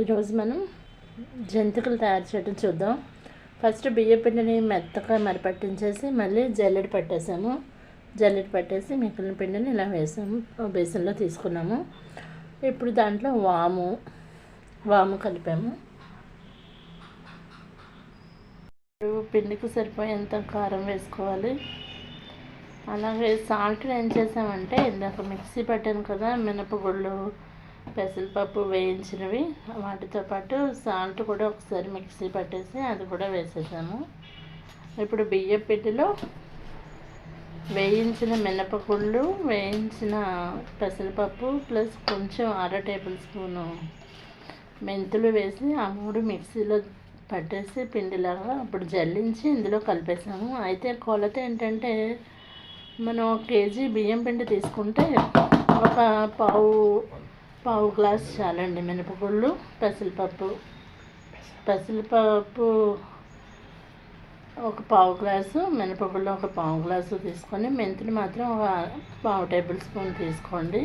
ఈరోజు మనం జంతికలు తయారు చేయడం చూద్దాం. ఫస్ట్ బియ్య పిండిని మెత్తగా మరపట్టించేసి మళ్ళీ జల్లెడ పట్టేసాము. జల్లెడ పట్టేసి మిగిలిన పిండిని ఇలా వేసాము. బేసన్లో తీసుకున్నాము. ఇప్పుడు దాంట్లో వాము వాము కలిపాము. ఇప్పుడు పిండికి సరిపోయేంత కారం వేసుకోవాలి. అలాగే సాల్ట్ ఏం చేసామంటే ఇందాక మిక్సీ పట్టాను కదా మినపగుళ్ళు పెసరపప్పు వేయించినవి వాటితో పాటు సాల్ట్ కూడా ఒకసారి మిక్సీ పట్టేసి అది కూడా వేసేసాము. ఇప్పుడు బియ్యం పిండిలో వేయించిన మినపగుళ్ళు వేయించిన పెసరపప్పు ప్లస్ కొంచెం అర టేబుల్ స్పూను మెంతులు వేసి ఆ మూడు మిక్సీలో పట్టేసి పిండిలాగా అప్పుడు జల్లించి ఇందులో కలిపేసాము. అయితే కొలత ఏంటంటే మనం ఒక కేజీ బియ్యం పిండి తీసుకుంటే ఒక పావు పావు గ్లాస్ చాలండి మినపగుళ్ళు పెసరపప్పు పెసరపప్పు ఒక పావు గ్లాసు మినపగుళ్ళు ఒక పావు గ్లాసు తీసుకొని మెంతులు మాత్రం ఒక పావు టేబుల్ స్పూన్ తీసుకోండి.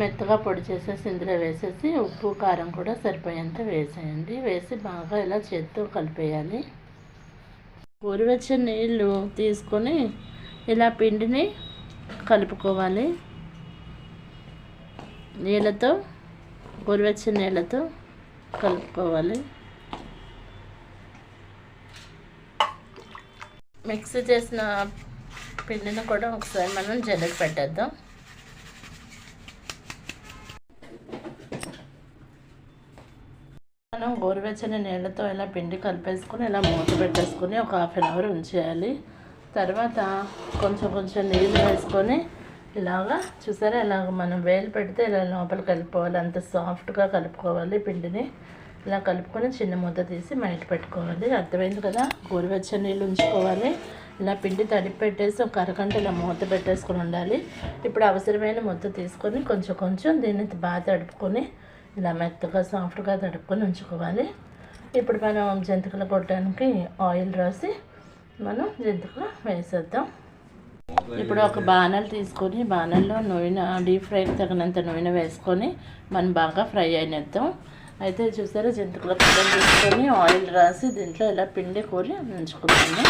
మెత్తగా పొడి చేసేసి ఇందులో వేసేసి ఉప్పు కారం కూడా సరిపోయేంత వేసేయండి. వేసి బాగా ఇలా చేత్తో కలిపేయాలి. గోరువెచ్చని నీళ్ళు తీసుకొని ఇలా పిండిని కలుపుకోవాలి. నీళ్ళతో గోరువెచ్చని నీళ్ళతో కలుపుకోవాలి. మిక్సీ చేసిన పిండిని కూడా ఒకసారి మనం జల్లెడ పెట్టేద్దాం. మనం గోరువెచ్చని నీళ్ళతో ఇలా పిండి కలిపేసుకుని ఇలా మూత పెట్టేసుకుని ఒక హాఫ్ అన్ అవర్ ఉంచేయాలి. తర్వాత కొంచెం కొంచెం నీళ్ళు వేసుకొని ఇలాగా చూసారా ఇలాగ మనం వేలు పెడితే ఇలా లోపల కలుపుకోవాలి అంత సాఫ్ట్గా కలుపుకోవాలి పిండిని. ఇలా కలుపుకొని చిన్న ముద్ద తీసి బయట పెట్టుకోవాలి. అర్థమైంది కదా? గోరువెచ్చని నీళ్ళు ఉంచుకోవాలి. ఇలా పిండి తడిపి పెట్టేసి ఒక అరగంట ఇలా మూత పెట్టేసుకొని ఉండాలి. ఇప్పుడు అవసరమైన ముద్ద తీసుకొని కొంచెం కొంచెం దీన్ని బాగా తడుపుకొని ఇలా మెత్తగా సాఫ్ట్గా తడుపుకొని ఉంచుకోవాలి. ఇప్పుడు మనం జంతికలు కొట్టడానికి ఆయిల్ రాసి మనం జంతికలు వేసేద్దాం. ఇప్పుడు ఒక బాణలు తీసుకొని బాణల్లో నూనె డీప్ ఫ్రైకి తగినంత నూనె వేసుకొని మనం బాగా ఫ్రై అయినద్దాం. అయితే చూసారా జంతికల పిల్లలు తీసుకొని ఆయిల్ రాసి దీంట్లో ఇలా పిండి కూరి ఉంచుకున్నాను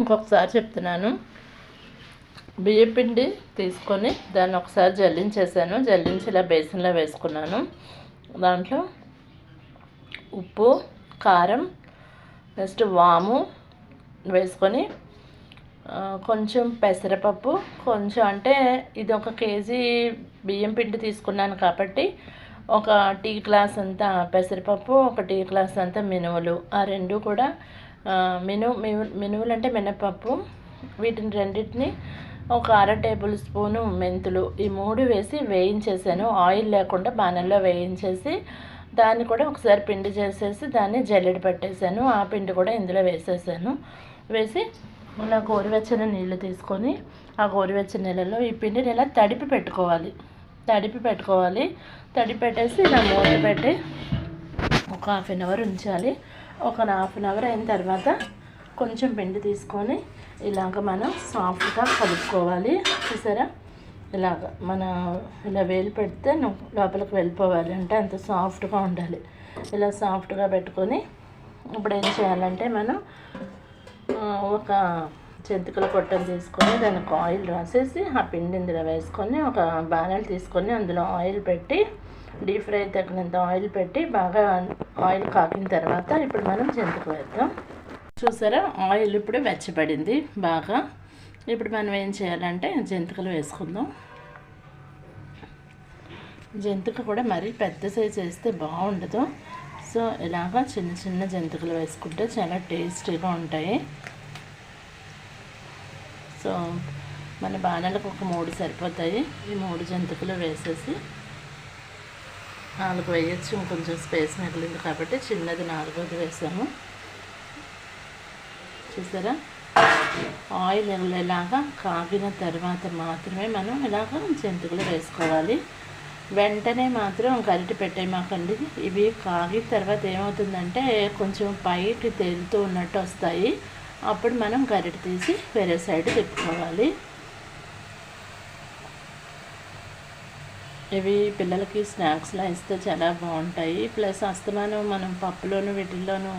ఇంకొకసారి చెప్తున్నాను. బియ్యం పిండి తీసుకొని దాన్ని ఒకసారి జల్లించేసాను. జల్లించి ఇలా బేసన్లో వేసుకున్నాను. దాంట్లో ఉప్పు కారం నెక్స్ట్ వాము వేసుకొని కొంచెం పెసరపప్పు కొంచెం అంటే ఇది ఒక కేజీ బియ్యం పిండి తీసుకున్నాను కాబట్టి ఒక టీ గ్లాస్ అంతా పెసరపప్పు ఒక టీ గ్లాస్ అంతా మినువులు ఆ రెండు కూడా మినువు మినువులు అంటే మినపప్పు. వీటిని రెండింటిని ఒక అర టేబుల్ స్పూను మెంతులు. ఈ మూడు వేసి వేయించేసాను. ఆయిల్ లేకుండా బాణల్లో వేయించేసి దాన్ని కూడా ఒకసారి పిండి చేసేసి దాన్ని జల్లెడ పెట్టేశాను ఆ పిండి కూడా ఇందులో వేసేసాను. వేసి ఇలా గోరువెచ్చని నీళ్ళు తీసుకొని ఆ గోరువెచ్చని నీళ్ళలో ఈ పిండిని ఇలా తడిపి పెట్టుకోవాలి. తడిపి పెట్టుకోవాలి. తడిపి పెట్టేసి ఇలా మూత పెట్టి ఒక హాఫ్ అన్ అవర్ ఉంచాలి. ఒక హాఫ్ అన్ అవర్ అయిన తర్వాత కొంచెం పిండి తీసుకొని ఇలాగ మనం సాఫ్ట్గా కలుపుకోవాలి. చూసారా? ఇలాగ మన ఇలా వేలు పెడితే లోపలికి వెళ్ళిపోవాలి అంటే అంత సాఫ్ట్గా ఉండాలి. ఇలా సాఫ్ట్గా పెట్టుకొని ఇప్పుడు ఏం చేయాలంటే మనం ఒక జంతికల కొట్టలు తీసుకొని దానికి ఆయిల్ రాసేసి ఆ పిండి ఇందులో వేసుకొని ఒక బాణలు తీసుకొని అందులో ఆయిల్ పెట్టి డీప్ ఫ్రై తగినంత ఆయిల్ పెట్టి బాగా ఆయిల్ కాకిన తర్వాత ఇప్పుడు మనం జంతిక వేద్దాం. చూసారా? ఆయిల్ ఇప్పుడు వెచ్చబడింది బాగా. ఇప్పుడు మనం ఏం చేయాలంటే జంతికలు వేసుకుందాం. జంతిక కూడా మరీ పెద్ద సైజు వేస్తే బాగుండదు. సో ఇలాగా చిన్న చిన్న జంతికలు వేసుకుంటే చాలా టేస్టీగా ఉంటాయి. సో మన బాణాలకు ఒక మూడు సరిపోతాయి. ఈ మూడు జంతికలు వేసేసి నాలుగు వేయచ్చు. ఇంకొంచెం స్పేస్ మిగిలింది కాబట్టి చిన్నది నాలుగోది వేసాము. చూసారా? ఆయిల్ ఇలాగా కాగిన తర్వాత మాత్రమే మనం ఇలాగ జంతికలు వేసుకోవాలి. వెంటనే మాత్రం గరిటె పెట్టేమాకండి. ఇవి కాగిన తర్వాత ఏమవుతుందంటే కొంచెం పైకి తేలుతూ ఉన్నట్టు వస్తాయి. అప్పుడు మనం గరిట తీసి వేరే సైడ్ తిప్పుకోవాలి. ఇవి పిల్లలకి స్నాక్స్లా ఇస్తే చాలా బాగుంటాయి. ప్లస్ అస్తమానం మనం పప్పులోను వీటిల్లోనూ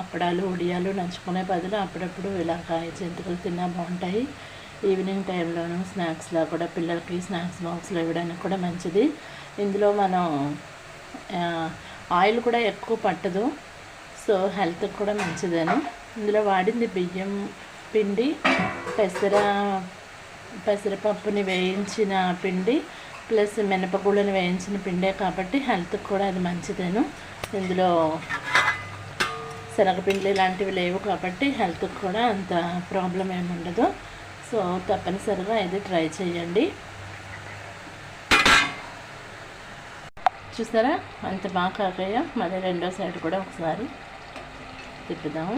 అప్పడాలు ఉడియాలు నంచుకునే బదులు అప్పుడప్పుడు ఇలా కాయ జంతువులు తిన్నా బాగుంటాయి. ఈవినింగ్ టైంలోనూ స్నాక్స్లా కూడా పిల్లలకి స్నాక్స్ బాక్స్లో ఇవ్వడానికి కూడా మంచిది. ఇందులో మనం ఆయిల్ కూడా ఎక్కువ పట్టదు. సో హెల్త్కి కూడా మంచిదని. ఇందులో వాడింది బియ్యం పిండి పెసర పెసరపప్పుని వేయించిన పిండి ప్లస్ మినపగుళ్ళని వేయించిన పిండే కాబట్టి హెల్త్కి కూడా అది మంచిదేను. ఇందులో శనగపిండి ఇలాంటివి లేవు కాబట్టి హెల్త్కి కూడా అంత ప్రాబ్లం ఏమి ఉండదు. సో తప్పనిసరిగా ఇది ట్రై చేయండి. చూసారా? అంత బాగా కాకయ్య మళ్ళీ రెండో సైడ్ కూడా ఒకసారి తిప్పుదాము.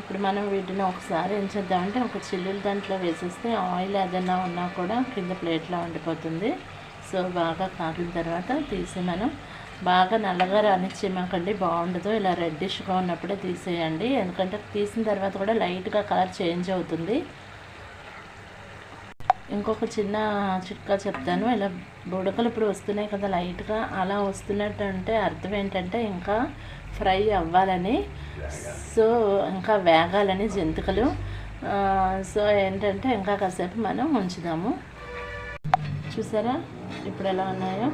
ఇప్పుడు మనం వీటిని ఒకసారి ఏం చేద్దామంటే ఒక చిల్లులు దాంట్లో వేసేస్తే ఆయిల్ ఏదైనా ఉన్నా కూడా కింద ప్లేట్లో ఉండిపోతుంది. సో బాగా కాకిన తర్వాత తీసి మనం బాగా నల్లగా రానిచ్చేమాకండి బాగుండదు. ఇలా రెడ్డిష్గా ఉన్నప్పుడే తీసేయండి. ఎందుకంటే తీసిన తర్వాత కూడా లైట్గా కలర్ చేంజ్ అవుతుంది. ఇంకొక చిన్న చిట్కా చెప్తాను. ఇలా బుడకలు ఇప్పుడు వస్తున్నాయి కదా లైట్గా అలా వస్తున్నట్టు అంటే అర్థం ఏంటంటే ఇంకా ఫ్రై అవ్వాలని. సో ఇంకా వేగాలని జంతికలు. సో ఏంటంటే ఇంకా కాసేపు మనం ఉంచుదాము. చూసారా? ఇప్పుడు ఎలా ఉన్నాయో?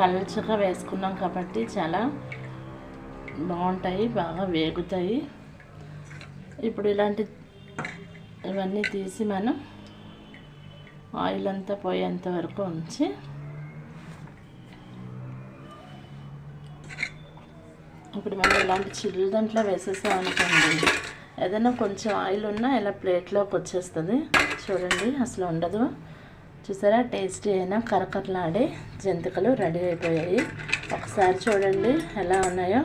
పల్చగా వేసుకున్నాం కాబట్టి చాలా బాగుంటాయి బాగా వేగుతాయి. ఇప్పుడు ఇలాంటి ఇవన్నీ తీసి మనం ఆయిల్ అంతా పోయేంత వరకు ఉంచి ఇప్పుడు మనం ఇలాంటి చిల్లు దాంట్లో వేసేసామనుకోండి ఏదైనా కొంచెం ఆయిల్ ఉన్నా ఇలా ప్లేట్లోకి వచ్చేస్తుంది. చూడండి అసలు ఉండదు. చూసారా? టేస్టీ అయినా కరకరలాడే జంతికలు రెడీ అయిపోయాయి. ఒకసారి చూడండి ఎలా ఉన్నాయో.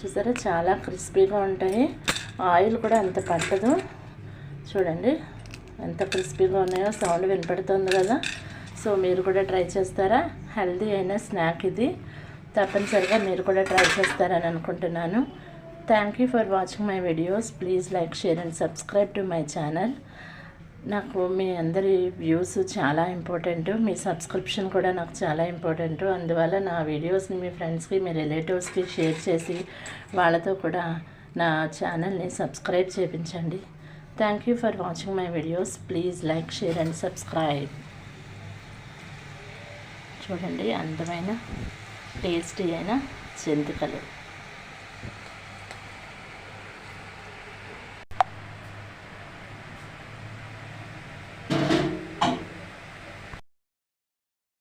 చూసారా? చాలా క్రిస్పీగా ఉంటాయి. ఆయిల్ కూడా అంత పట్టదు. చూడండి ఎంత క్రిస్పీగా ఉన్నాయో సౌండ్ వినపడుతుంది కదా. సో మీరు కూడా ట్రై చేస్తారా? హెల్దీ అయిన స్నాక్ ఇది. తప్పనిసరిగా మీరు కూడా ట్రై చేస్తారని అనుకుంటున్నాను. Thank you for watching my videos please like share and subscribe to my channel నాకు మీ అందరి వ్యూస్ చాలా ఇంపార్టెంట్ మీ సబ్స్క్రిప్షన్ కూడా నాకు చాలా ఇంపార్టెంట్ అందువల్ల నా వీడియోస్ని మీ ఫ్రెండ్స్కి మీ రిలేటివ్స్కి షేర్ చేసి వాళ్ళతో కూడా నా ఛానల్ని సబ్స్క్రైబ్ చేయించండి thank you for watching my videos please like share and subscribe చూడండి అందమైన టేస్టీ అయిన జంతికలు